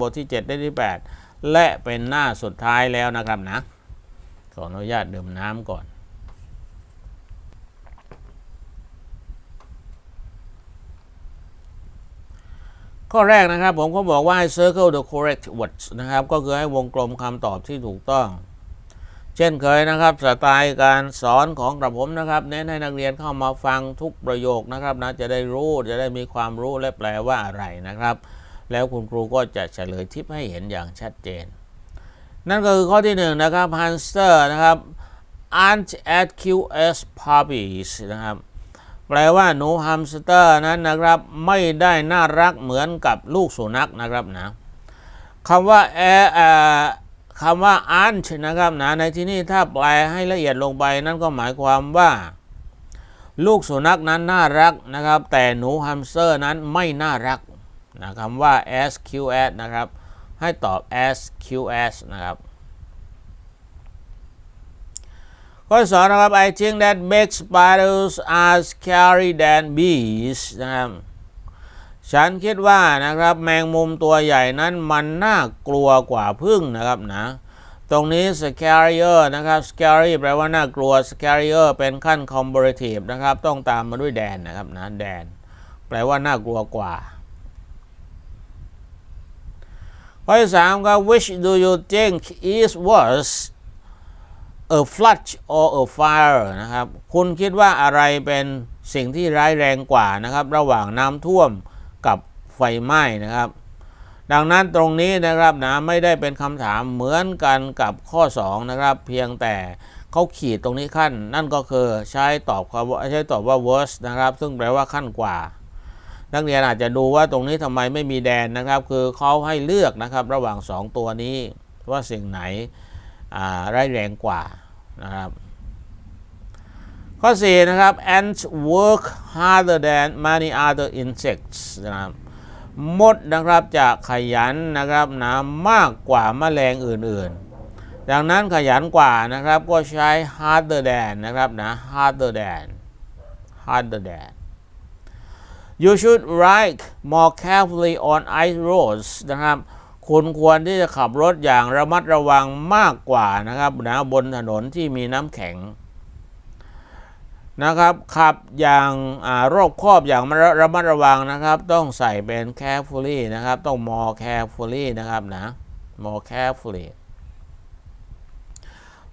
บทที่ 7 ได้ที่ 8 และเป็นหน้าสุดท้ายแล้วนะครับนะ ขออนุญาตดื่มน้ำก่อนข้อแรกนะครับผมเขาบอกว่าให้ circle the correct words นะครับ ก็คือให้วงกลมคำตอบที่ถูกต้อง เช่นเคยนะครับ สไตล์การสอนของกระผมนะครับ เน้นให้นักเรียนเข้ามาฟังทุกประโยคนะครับนะจะได้รู้จะได้มีความรู้และแปลว่าอะไรนะครับ แล้วคุณครูก็จะเฉลยทิปให้เห็นอย่างชัดเจน นั่นก็คือข้อที่หนึ่งนะครับ hamster นะครับ aren't at QS puppies นะครับ แปลว่าหนูฮัมสเตอร์นั้นนะครับ ไม่ได้น่ารักเหมือนกับลูกสุนัขนะครับนะคำว่าแอคำว่าอันนะครับนะในที่นี้ถ้าแปลให้ละเอียดลงไปนั่นก็หมายความว่าลูกสุนัขนั้นน่ารักนะครับ แต่หนูฮัมสเตอร์นั้นไม่น่ารัก นะคำว่า SQS นะครับ ให้ตอบ SQS นะครับข้อสองนะครับ I think that big spiders are scary than bees นะครับฉันคิดว่านะครับแมงมุมตัวใหญ่นั้นมันน่ากลัวกว่าพึ่งนะครับนะตรงนี้ scarier นะครับ scary แปลว่าน่ากลัว scarier เป็นขั้น comparative นะครับ ต้องตามมาด้วย than นะครับนะ than แปลว่าน่ากลัวกว่า ข้อที่สามครับ which do you think is worse a flood or a fire นะครับ คุณคิดว่าอะไรเป็นสิ่งที่ร้ายแรงกว่านะครับ ระหว่างน้ำท่วมกับไฟไหม้นะครับ ดังนั้นตรงนี้นะครับนะไม่ได้เป็นคำถามเหมือนกันกับข้อ 2 นะครับ เพียงแต่เขาขีดตรงนี้ขั้น นั่นก็คือใช้ตอบคำว่าใช้ตอบว่า worse นะครับ ซึ่งแปลว่าขั้นกว่า นักเรียนอาจจะดูว่าตรงนี้ทำไมไม่มีแดนนะครับ คือเขาให้เลือกนะครับระหว่าง 2 ตัวนี้ว่าสิ่งไหนร้ายแรงกว่านะครับข้อ 4 นะครับ ants work harder than many other insects นะครับมดนะครับจะขยันนะครับนะมากกว่าแมลงอื่นๆ ดังนั้นขยันกว่านะครับก็ใช้ harder than นะครับนะ harder than harder than you should ride more carefully on ice roads นะครับ คุณควรที่จะขับรถอย่างระมัดระวังมากกว่านะครับนะบนถนนที่มีน้ำแข็งนะครับขับอย่างอารอบคอบอย่างระมัดระวังนะครับ ต้องใส่เป็น carefully นะครับ ต้อง more carefully นะครับนะ more carefully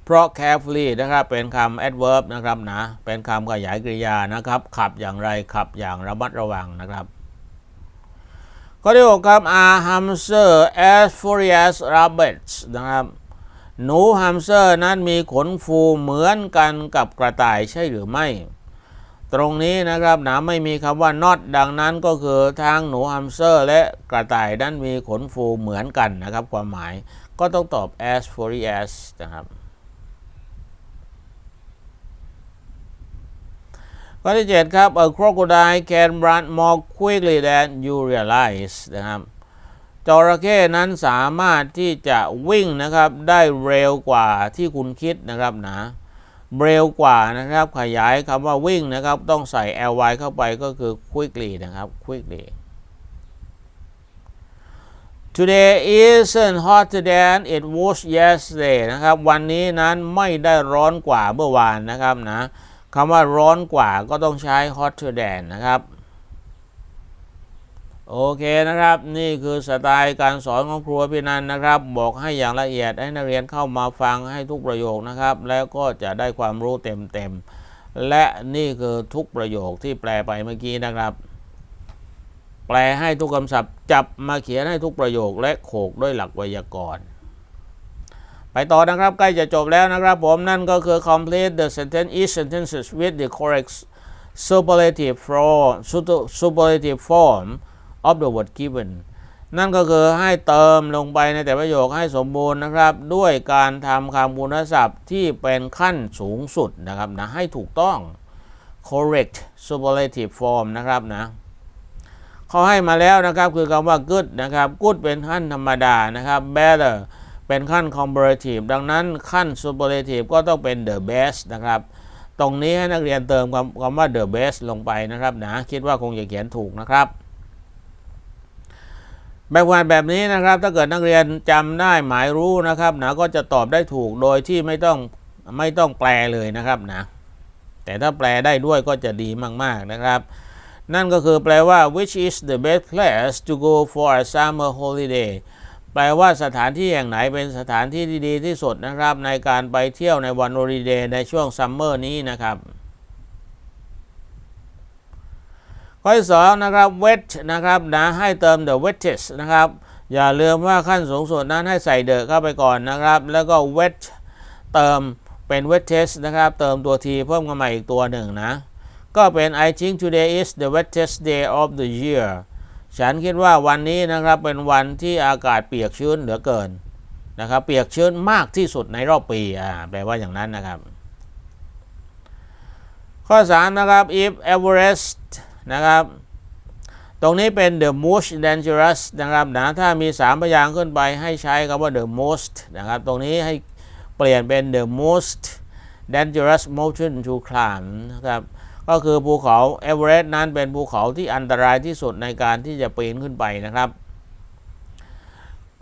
เพราะ carefully นะครับเป็นคำ adverb นะครับนะเป็นคำขยายกริยานะครับ ขับอย่างไรขับอย่างระมัดระวังนะครับข้อที่6ครับ are hamster as furious rabbits นะครับหนูฮัมสเตอร์นั้นมีขนฟูเหมือนกันกับกระต่ายใช่หรือไม่ ตรงนี้นะครับนะไม่มีคำว่า not ดังนั้นก็คือทั้งหนูฮัมสเตอร์และกระต่ายนั้นมีขนฟูเหมือนกันนะครับ ความหมายก็ต้องตอบ as furious นะครับ ข้อที่ 7 ครับ a crocodile can run more quickly than you realize นะครับจระเข้นั้นสามารถที่จะวิ่งนะครับได้เร็วกว่าที่คุณคิดนะครับนะเร็วกว่านะครับขยายคำว่าวิ่งนะครับ ต้องใส่ ly เข้าไปก็คือ quickly นะครับ quickly Today isn't hotter than it was yesterday นะครับ วันนี้นั้นไม่ได้ร้อนกว่าเมื่อวานนะครับนะ คำว่าร้อนกว่าก็ต้องใช้ hotter than นะครับ โอเคนะครับ นี่คือสไตล์การสอนของครูพินันนะครับ บอกให้อย่างละเอียดให้นักเรียนเข้ามาฟังให้ทุกประโยคนะครับ แล้วก็จะได้ความรู้เต็มๆ และนี่คือทุกประโยคที่แปลไปเมื่อกี้นะครับ แปลให้ทุกคำศัพท์ จับมาเขียนให้ทุกประโยคและโขกด้วยหลักไวยากรณ์ ไปต่อนะครับ ใกล้จะจบแล้วนะครับผมนั่นก็คือ complete the sentence each sentences with the correct superlative form superlative form of the word given นั่นก็คือให้เติมลงไปในแต่ประโยคให้สมบูรณ์นะครับ ด้วยการทำคำคุณศัพท์ที่เป็นขั้นสูงสุดนะครับนะให้ถูกต้อง correct superlative form นะครับนะเขาให้มาแล้วนะครับคือคำว่า good นะครับ good เป็นขั้นธรรมดานะครับ better เป็นขั้น comparative ดังนั้นขั้น superlative ก็ต้องเป็น the best นะครับ ตรงนี้ให้นักเรียนเติมคำว่า the best ลงไปนะครับนะคิดว่าคงจะเขียนถูกนะครับแบบฝึกหัดแบบนี้นะครับถ้าเกิดนักเรียนจำได้หมายรู้นะครับนะก็จะตอบได้ถูกโดยที่ไม่ต้องไม่ต้องแปลเลยนะครับนะแต่ถ้าแปลได้ด้วยก็จะดีมากๆนะครับ นั่นก็คือแปลว่า which is the best place to go for a summer holiday แปลว่าสถานที่แห่งไหนเป็นสถานที่ที่ดีที่สุดนะครับ ในการไปเที่ยวในวัน holiday ในช่วงซัมเมอร์นี้นะครับข้อที่สองนะครับ wet นะครับนะให้เติม the wettest นะครับ อย่าลืมว่าขั้นสูงสุดนั้นให้ใส่ the เข้าไปก่อนนะครับ แล้วก็ wet เติมเป็น wettest นะครับ เติมตัว t เพิ่มเข้ามาอีกตัวหนึ่งนะ ก็เป็น I think today is the wettest day of the year ฉันคิดว่าวันนี้นะครับเป็นวันที่อากาศเปียกชื้นเหลือเกินนะครับ เปียกชื้นมากที่สุดในรอบปีอ่าแปลว่าอย่างนั้นนะครับ ข้อ3นะครับ if Everest นะครับ ตรงนี้เป็น the most dangerous นะครับนะถ้ามี 3 พยางค์ขึ้นไปให้ใช้คำว่า the most นะครับ ตรงนี้ให้เปลี่ยนเป็น the most dangerous mountain to climb นะครับ ก็คือภูเขาเอเวอเรสต์นั้นเป็นภูเขาที่อันตรายที่สุดในการที่จะปีนขึ้นไปนะครับ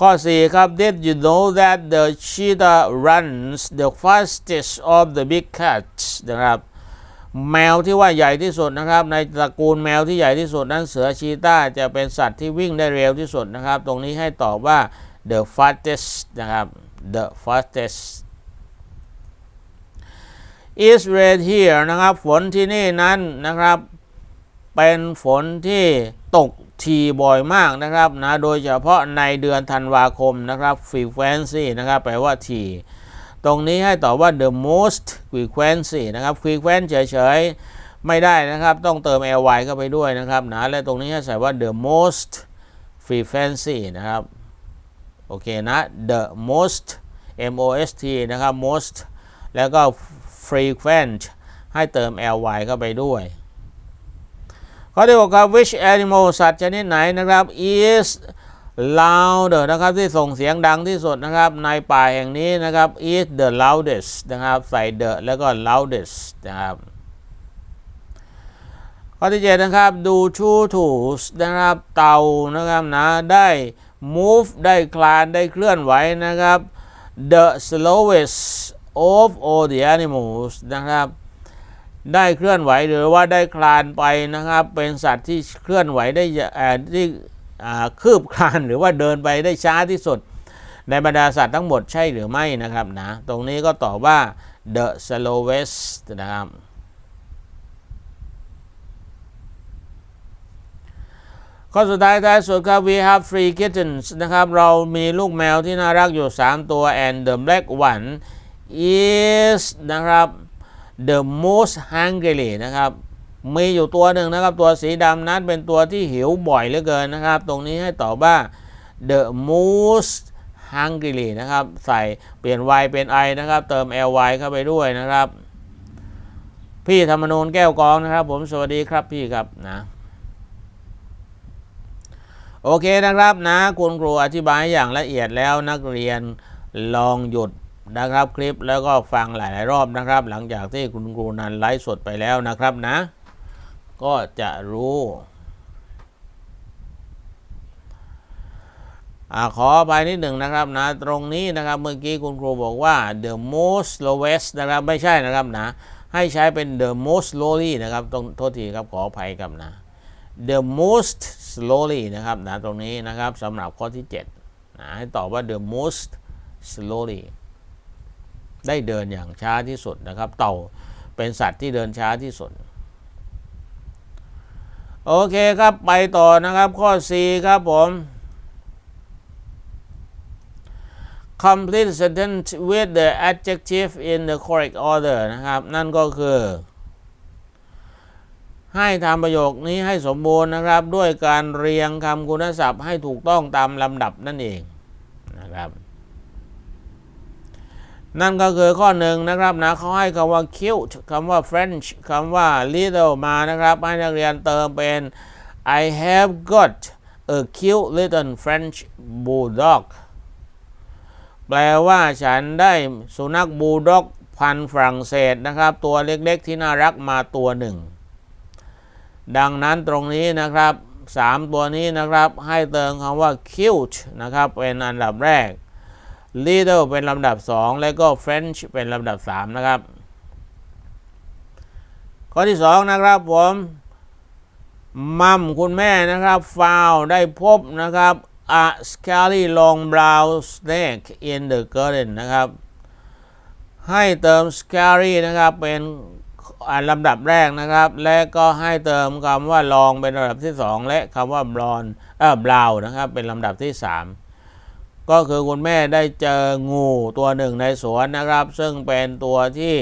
ข้อ 4 ครับ Did you know that the cheetah runs the fastest of the big cats นะครับแมวที่ว่าใหญ่ที่สุดนะครับ ในตระกูลแมวที่ใหญ่ที่สุดนั้นเสือชีต้าจะเป็นสัตว์ที่วิ่งได้เร็วที่สุดนะครับ ตรงนี้ให้ตอบว่า the fastest นะครับ the fastest is red here นะครับฝนที่นี่นั้นนะครับ เป็นฝนที่ตกทีบ่อยมากนะครับนะโดยเฉพาะในเดือนธันวาคมนะครับ frequency นะครับแปลว่าที ตรงนี้ให้ตอบว่า the most frequency นะครับ frequent เฉยๆ ไม่ได้นะครับต้องเติม ly เข้าไปด้วยนะครับนะและตรงนี้ให้ใส่ว่า the most frequency นะครับโอเคนะ the most m o s t นะครับ most แล้วก็ frequent ให้เติม ly เข้าไปด้วยข้อที่6ครับ which animal สัตว์ชนิดไหนนะครับ is louder นะครับที่ส่งเสียงดังที่สุดนะครับ ในป่าแห่งนี้นะครับ is the loudest นะครับ ใส่ the แล้วก็ loudest นะครับข้อที่7นะครับดูชูทูสนะครับเต่านะครับนะได้ move ได้คลานได้เคลื่อนไหวนะครับ the slowest of all the animals นะครับ ได้เคลื่อนไหวหรือว่าได้คลานไปนะครับ เป็นสัตว์ที่เคลื่อนไหวได้ที่คืบคลานหรือว่าเดินไปได้ช้าที่สุด ในบรรดาสัตว์ทั้งหมดใช่หรือไม่นะครับนะ ตรงนี้ก็ตอบว่า the slowest นะครับข้อสุดท้ายท้ายสุดครับ we have three kittens นะครับ เรามีลูกแมวที่น่ารักอยู่ 3 ตัว and the black one is นะครับ the most hungry นะครับ มีอยู่ตัวหนึ่งนะครับ ตัวสีดำนั้นเป็นตัวที่หิวบ่อยเหลือเกินนะครับ ตรงนี้ให้ตอบว่า the most hungry นะครับ ใส่เปลี่ยน y เป็น i นะครับ เติม ly เข้าไปด้วยนะครับ พี่ธรรมนูนแก้วกองนะครับ ผมสวัสดีครับพี่ครับนะโอเคนะครับนะคุณครูอธิบายอย่างละเอียดแล้วนักเรียนลองหยุด นะครับคลิปแล้วก็ฟังหลาย ๆ รอบนะครับ หลังจากที่คุณครูนันไลฟ์สดไปแล้วนะครับนะ ก็จะรู้อขอไปนิดหนึ่งนะครับนะตรงนี้นะครับเมื่อกี้คุณครูบอกว่า the most slowest นะครับไม่ใช่นะครับนะ ให้ใช้เป็น the most slowly นะครับตรงโทษทีครับขออภัยครับนะ the most slowly นะครับนะตรงนี้นะครับสำหรับข้อที่7นะให้ตอบว่า the most slowly ได้เดินอย่างช้าที่สุดนะครับ เต่าเป็นสัตว์ที่เดินช้าที่สุด โอเคครับไปต่อนะครับข้อ4ครับผม complete sentence with the adjective in the correct order นะครับ นั่นก็คือ ให้ทำประโยคนี้ให้สมบูรณ์นะครับ ด้วยการเรียงคำคุณศัพท์ให้ถูกต้องตามลำดับนั่นเองนะครับ นั่นก็คือข้อหนึ่งนะครับนะเขาให้คำว่า cute คำว่า French คำว่า little มานะครับให้นักเรียนเติมเป็น I have got a cute little French bulldog แปลว่าฉันได้สุนัขบูลด็อกพันฝรั่งเศสนะครับ ตัวเล็กๆที่น่ารักมาตัวหนึ่ง ดังนั้นตรงนี้นะครับสามตัวนี้นะครับให้เติมคำว่า cute นะครับ เป็นอันดับแรก little เป็นลำดับ 2 แล้วก็ French เป็นลำดับ 3 นะครับ ข้อที่ 2 นะครับผมมัมคุณแม่นะครับ found ได้พบนะครับ a scary long brown snake in the garden นะครับ ให้เติม scary นะครับเป็นอันลำดับแรกนะครับ และก็ให้เติมคำว่า long เป็นลำดับที่ 2 และคำว่า brown เออ brown นะครับ เป็นลำดับที่ 3 ก็คือคุณแม่ได้เจองูตัวหนึ่งในสวนนะครับ ซึ่งเป็นตัวที่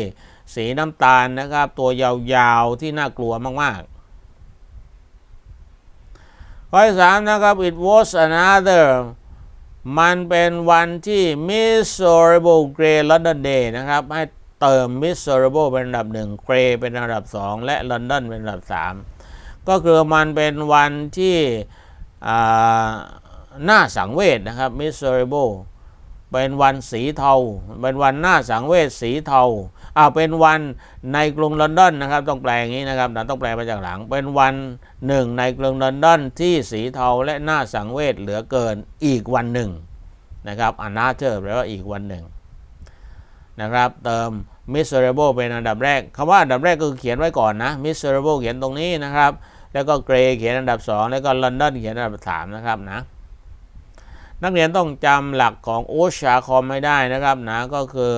สีน้ำตาลนะครับ ตัวยาวๆที่น่ากลัวมากๆ ข้อที่สามนะครับ it was another มันเป็นวันที่ miserable gray London day นะครับ ให้เติม miserable เป็นอันดับหนึ่ง gray เป็นอันดับสองและ London เป็นอันดับสามก็คือมันเป็นวันที่ อ่าน่าสังเวชนะครับ miserable เป็นวันสีเทา เป็นวันหน้าสังเวชสีเทาอ่าเป็นวันในกรุงลอนดอนนะครับ ต้องแปลอย่างนี้นะครับต้องแปลมาจากหลัง เป็นวันหนึ่งในกรุงลอนดอนที่สีเทาและน่าสังเวชเหลือเกินอีกวันหนึ่งนะครับ another แปลว่าอีกวันหนึ่งนะครับ เติม miserable เป็นอันดับแรกคำว่าอันดับแรกก็คือเขียนไว้ก่อนนะ miserable เขียนตรงนี้นะครับ แล้วก็ gray เขียนอันดับ 2 แล้วก็ London เขียนอันดับ3นะครับนะ นักเรียนต้องจำหลักของโอชาคอมไม่ได้นะครับนะก็คือ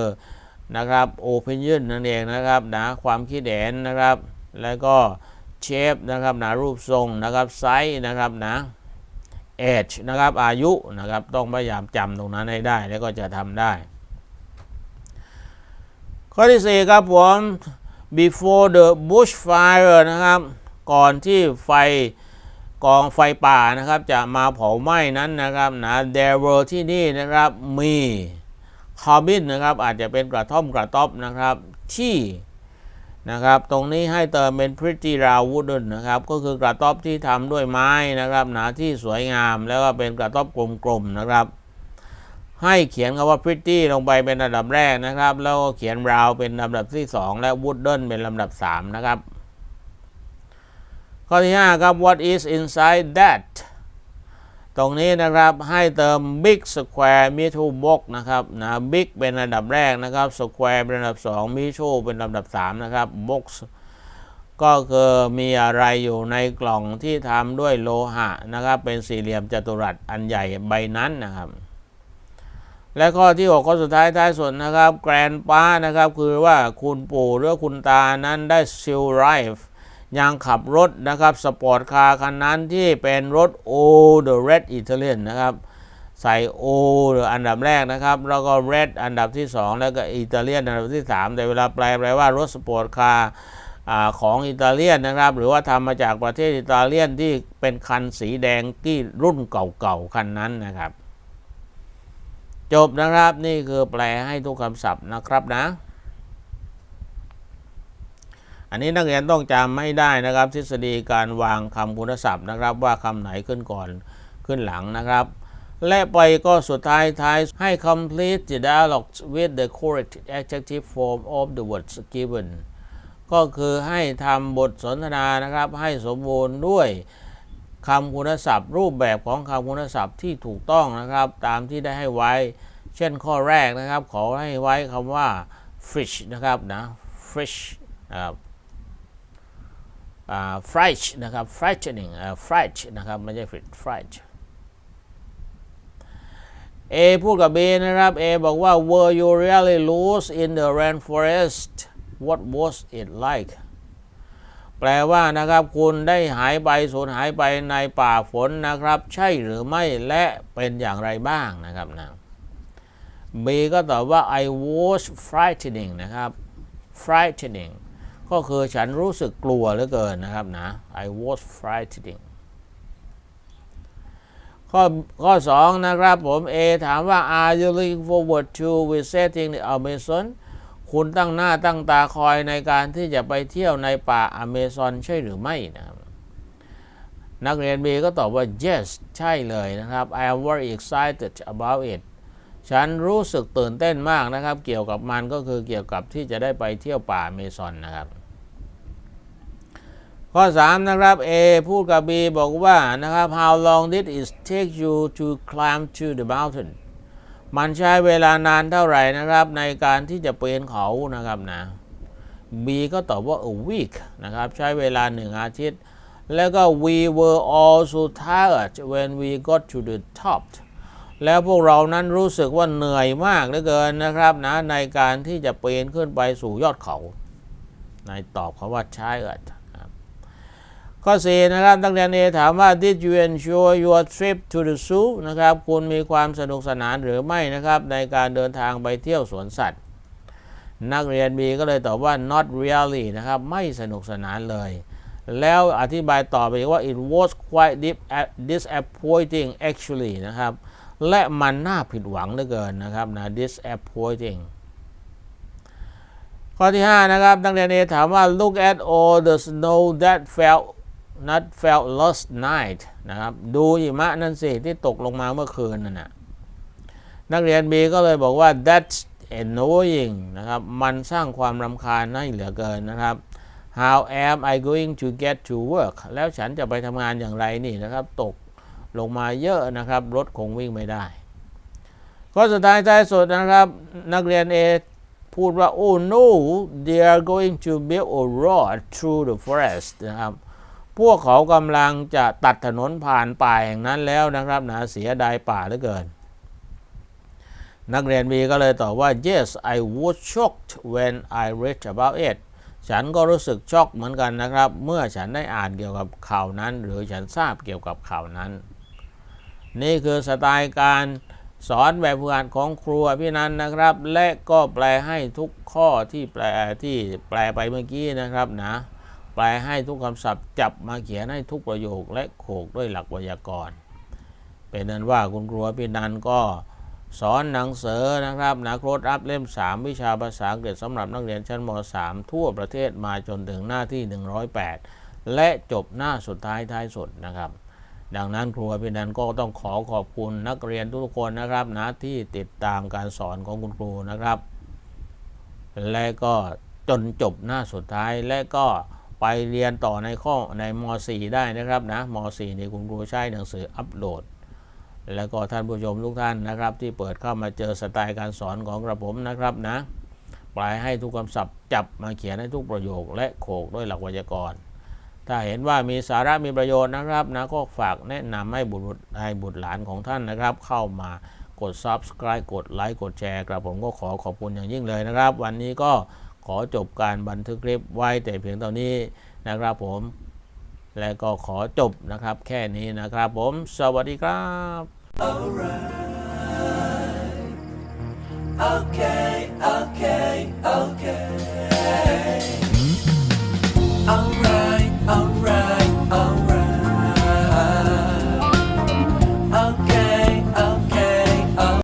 นะครับ opinion นั่นเองนะครับนะความคิดเห็นนะครับ แล้วก็ shape นะครับนะรูปทรงนะครับ size นะครับนะ age นะครับอายุนะครับต้องพยายามจำตรงนั้นให้ได้แล้วก็จะทำได้ ข้อที่ 4 ครับผม before the bushfire นะครับ ก่อนที่ไฟ กองไฟป่านะครับจะมาเผาไหม้นั้นนะครับนะ there were ที่นี่นะครับมี cabin นะครับอาจจะเป็นกระท่อมกระต๊อบนะครับที่นะครับตรงนี้ให้เติมเป็น pretty round wooden นะครับก็คือกระต๊อบที่ทำด้วยไม้นะครับหนาที่สวยงามแล้วก็เป็นกระต๊อบกลมๆนะครับ ให้เขียนคำว่า pretty ลงไปเป็นลำดับแรกนะครับ แล้วก็เขียน round เป็นลำดับที่ 2 และ wooden เป็นลำดับ 3 นะครับ ข้อที่ 5 ครับ what is inside that ตรงนี้นะครับให้เติม big square middle box นะครับนะ big เป็นอันดับแรกนะครับ square เป็นอันดับ2 middle เป็นลำดับ 3 นะครับ box ก็คือมีอะไรอยู่ในกล่องที่ทำด้วยโลหะนะครับ เป็นสี่เหลี่ยมจัตุรัสอันใหญ่ใบนั้นนะครับ และข้อที่ 6 ข้อสุดท้ายท้ายสุดนะครับ แกรนป้านะครับ คือว่าคุณปู่หรือคุณตานั้นได้ซิลไรฟ์ ยังขับรถนะครับสปอร์ตคาร์คันนั้นที่เป็นรถ O the Red Italian นะครับใส่ O อันดับแรกนะครับ แล้วก็ Red อันดับที่ 2 แล้วก็อิตาเลียนอันดับที่ 3 แต่เวลาแปลแปลว่ารถสปอร์ตคาร์ของอิตาเลียนนะครับ หรือว่าทำมาจากประเทศอิตาเลียนที่เป็นคันสีแดงที่รุ่นเก่าๆ คันนั้นนะครับ จบนะครับนี่คือแปลให้ทุกคำศัพท์นะครับนะ อันนี้นักเรียนต้องจำไม่ได้นะครับ ทฤษฎีการวางคำคุณศัพท์นะครับ ว่าคำไหนขึ้นก่อนขึ้นหลังนะครับ และไปก็สุดท้ายท้ายให้ complete the dialogue with the correct adjective form of the words given ก็คือให้ทำบทสนทนานะครับ ให้สมบูรณ์ด้วยคำคุณศัพท์ รูปแบบของคำคุณศัพท์ที่ถูกต้องนะครับ ตามที่ได้ให้ไว้ เช่นข้อแรกนะครับ ขอให้ไว้คำว่า fish นะครับนะ fish นะครับ f r i g h นะครับ frightening f r i g h นะครับไม่ใช่ฟิต f r i g h เอพูดกับ B นะครับ A บอกว่า Were you really lost in the rainforest What was it like แปลว่านะครับคุณได้หายไปสูญหายไปในป่าฝนนะครับ ใช่หรือไม่และเป็นอย่างไรบ้างนะครับนะ B ก็ตอบว่า I was frightening นะครับ frightening ก็คือฉันรู้สึกกลัวเหลือเกินนะครับนะ I was frightening ข้อข้อ 2 นะครับผม A ถามว่า Are you looking forward to visiting the Amazon คุณตั้งหน้าตั้งตาคอยในการที่จะไปเที่ยวในป่าอเมซอนใช่หรือไม่นะครับนักเรียน B ก็ตอบว่า yes ใช่เลยนะครับ I am very excited about it ฉันรู้สึกตื่นเต้นมากนะครับ เกี่ยวกับมันก็คือเกี่ยวกับที่จะได้ไปเที่ยวป่าอเมซอนนะครับ ข้อ 3 นะครับ A พูดกับ B บอกว่านะครับ how long did it take you to climb to the mountain มันใช้เวลานานเท่าไหร่นะครับ ในการที่จะปีนเขานะครับนะ B ก็ตอบว่า a week นะครับ ใช้เวลาหนึ่งอาทิตย์ แล้วก็ we were all so tired when we got to the top แล้วพวกเรานั้นรู้สึกว่าเหนื่อยมากเหลือเกินนะครับนะในการที่จะปีนขึ้นไปสู่ยอดเขา ในตอบเขาว่า tired ข้อ4นะครับนักเรียนเอถามว่า did you enjoy your trip to the zoo นะครับคุณมีความสนุกสนานหรือไม่นะครับ ในการเดินทางไปเที่ยวสวนสัตว์ นักเรียน B ก็เลยตอบว่า not really นะครับ ไม่สนุกสนานเลย แล้วอธิบายต่อไปว่า it was quite dis- disappointing actually นะครับ และมันน่าผิดหวังเหลือเกินนะครับนะ disappointing ข้อที่ 5 นะครับนักเรียน A ถามว่า look at all the snow that fell not fell last night นะครับ ดูหิมะนั่นสิ ที่ตกลงมาเมื่อคืนนั่นนะนักเรียน B ก็เลยบอกว่า that's annoying นะครับ มันสร้างความรำคาญให้เหลือเกินนะครับ how am I going to get to work แล้วฉันจะไปทำงานอย่างไรนี่นะครับ ตกลงมาเยอะนะครับ รถคงวิ่งไม่ได้ข้อสุดท้ายท้ายสุดนะครับ นักเรียน A พูดว่า oh no they are going to build a road through the forest นะครับ พวกเขากำลังจะตัดถนนผ่านป่าแห่งนั้นแล้วนะครับนะเสียดายป่าเหลือเกิน นักเรียน B ก็เลยตอบว่า yes I was shocked when I read about it ฉันก็รู้สึกช็อกเหมือนกันนะครับ เมื่อฉันได้อ่านเกี่ยวกับข่าวนั้น หรือฉันทราบเกี่ยวกับข่าวนั้น นี่คือสไตล์การสอนแบบฝึกหัดของครูพี่นันนะครับ และก็แปลให้ทุกข้อที่แปลที่แปลไปเมื่อกี้นะครับนะ แปลให้ทุกคำศัพท์จับมาเขียนให้ทุกประโยคและโขกด้วยหลักไวยากรณ์เป็นนั้นว่าคุณครูพี่นันก็สอนหนังสือนะครับนะโค้ดอัพเล่ม 3 วิชาภาษาอังกฤษสำหรับนักเรียนชั้นม .3 ทั่วประเทศมาจนถึงหน้าที่ 108 และจบหน้าสุดท้ายท้ายสุดนะครับ ดังนั้นครูอภินันก็ต้องขอขอบคุณนักเรียนทุกคนนะครับนะที่ติดตามการสอนของคุณครูนะครับ และก็จนจบหน้าสุดท้ายและก็ ไปเรียนต่อในข้อในม .4 ได้นะครับนะม .4 นี่คุณครูใช้หนังสืออัปโหลด แล้วก็ท่านผู้ชมทุกท่านนะครับ ที่เปิดเข้ามาเจอสไตล์การสอนของกระผมนะครับนะปลายให้ทุกคำศัพท์จับมาเขียนให้ทุกประโยคและโขกด้วยหลักไวยากรณ์ถ้าเห็นว่ามีสาระมีประโยชน์นะครับนะก็ฝากแนะนำให้บุตรให้บุตรหลานของท่านนะครับ เข้ามากด subscribe กดไลค์กดแชร์กระผมก็ขอขอบคุณอย่างยิ่งเลยนะครับ วันนี้ก็ ขอจบการบันทึกคลิปไว้แต่เพียงเท่านี้นะครับผม และก็ขอจบนะครับแค่นี้นะครับผม สวัสดีครับ Okay, okay.